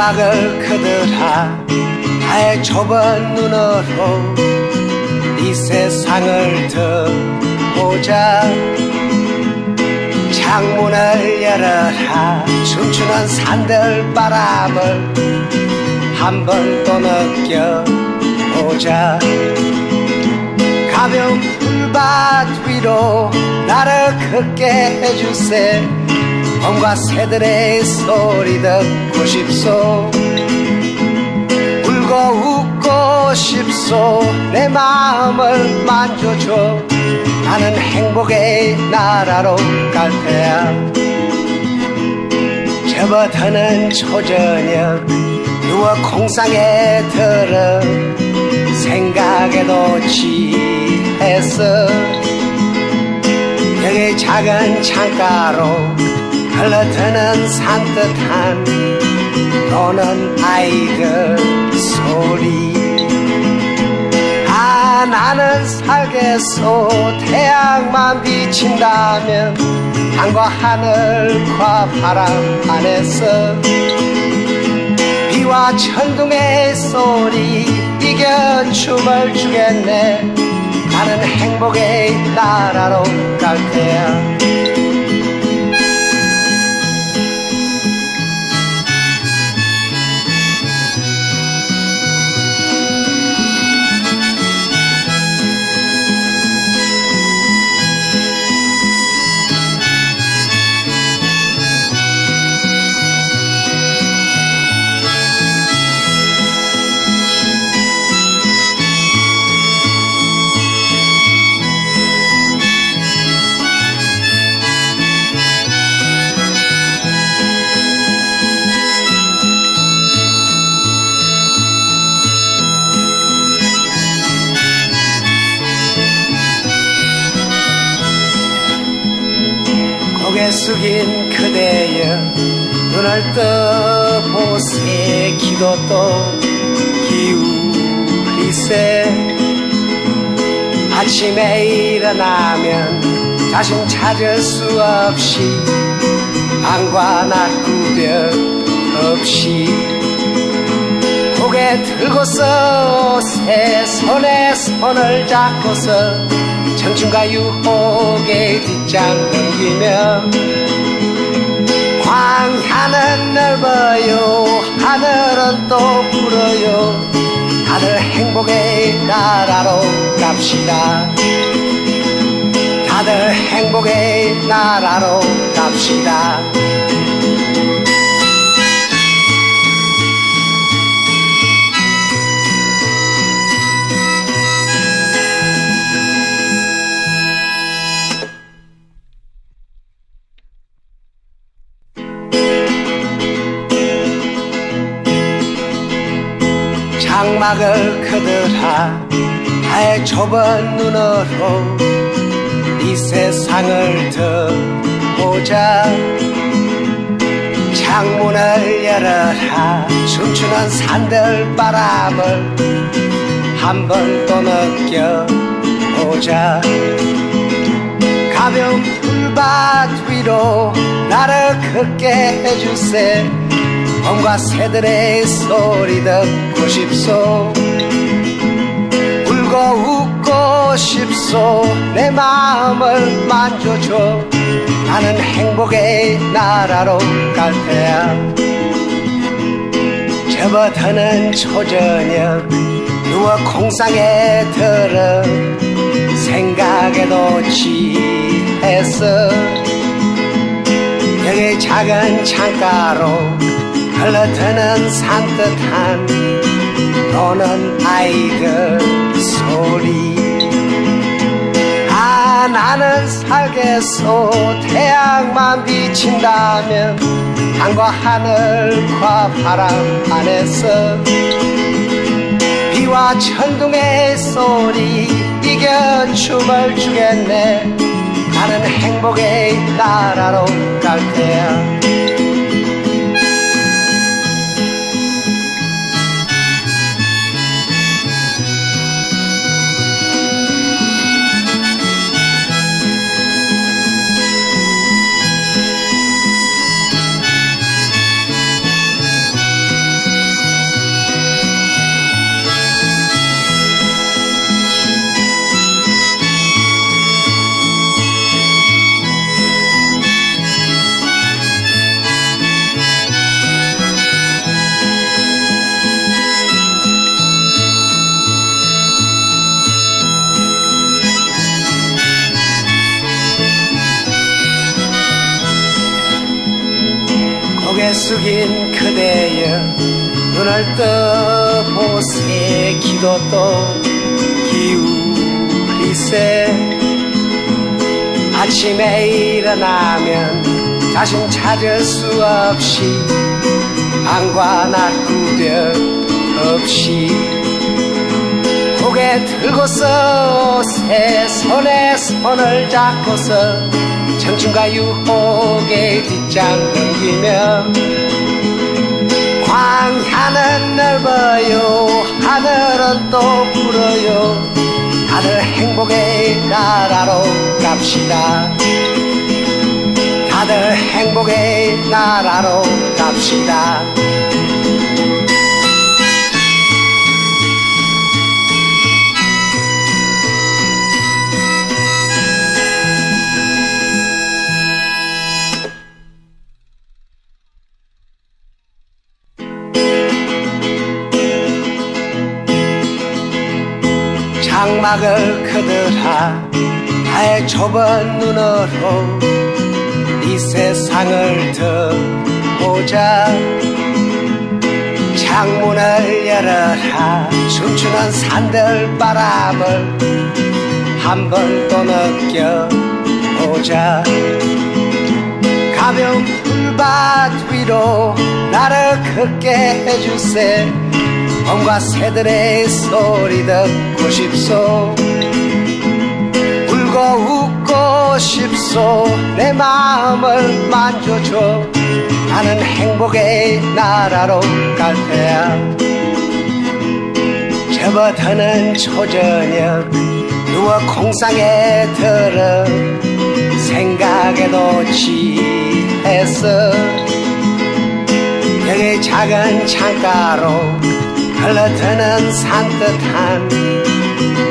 장막을 그들아 나의 좁은 눈으로 이 세상을 들보자. 창문을 열어라. 춤추는 산들 바람을 한 번 또 느껴보자. 가벼운 풀밭 위로 나를 걷게 해주세 봄과 새들의 소리 듣고 싶소. 울고 웃고 싶소. 내 마음을 만져줘. 나는 행복의 나라로 갈 테야. 접어드는 초저녁 누워 공상에 들어 생각에도 취했어. 여기 작은 창가로 흘러드는 산뜻한 노는 아이들 소리. 아 나는 살겠소. 태양만 비친다면 땅과 하늘과 바람 안에서 비와 천둥의 소리 이겨 춤을 추겠네. 나는 행복의 나라로 갈 테야 눈을 떠보세 기도 또 기울이세. 아침에 일어나면 자신 찾을 수 없이 밤과 낮 구별 없이 고개 들고서 새 손에 손을 잡고서 청춘과 유혹의 뒷장 넘기며 광야는 넓어요. 하늘은 또 푸르요. 다들 행복의 나라로 갑시다. 다들 행복의 나라로 갑시다 장막을 그들아 나의 좁은 눈으로 이 세상을 들보자. 창문을 열어라. 춤추는 산들 바람을 한번 또 느껴보자. 가벼운 풀밭 위로 나를 걷게 해주세 봄과 새들의 소리 듣고 싶소. 울고 웃고 싶소. 내 마음을 만져줘. 나는 행복의 나라로 갈 테야. 접어드는 초저녁 누워 공상에 들어 생각에도 취했어. 여기 작은 창가로 흘러드는 산뜻한 노는 아이들 소리. 아 나는 살겠소. 태양만 비친다면 땅과 하늘과 바람 안에서 비와 천둥의 소리 이겨 춤을 추겠네. 나는 행복의 나라로 갈 테야 숙인 그대여 눈을 떠보세 기도도 기울이세. 아침에 일어나면 자신 찾을 수 없이 방과 낮 구별 없이 고개 들고서 새 손에 손을 잡고서 청춘과 유혹의 뒷장 넘기며 광야는 넓어요. 하늘은 또 불어요. 다들 행복의 나라로 갑시다. 다들 행복의 나라로 갑시다 막을 그들아 나의 좁은 눈으로 이 세상을 더보자. 창문을 열어라. 춤추는 산들 바람을 한 번 또 느껴보자. 가벼운 풀밭 위로 나를 걷게 해주세 봄과 새들의 소리 듣고 싶소. 울고 웃고 싶소. 내 마음을 만져줘. 나는 행복의 나라로 갈 테야. 접어드는 초저녁 누워 공상에 들어 생각에도 취했어. 여기 작은 창가로 흘러드는 산뜻한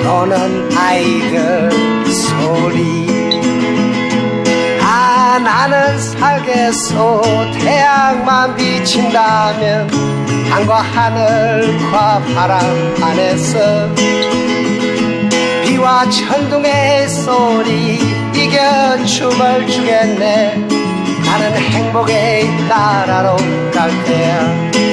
노는 아이들 소리. 아 나는 살겠소. 태양만 비친다면 땅과 하늘과 바람 안에서 비와 천둥의 소리 이겨 춤을 추겠네. 나는 행복의 나라로 갈 테야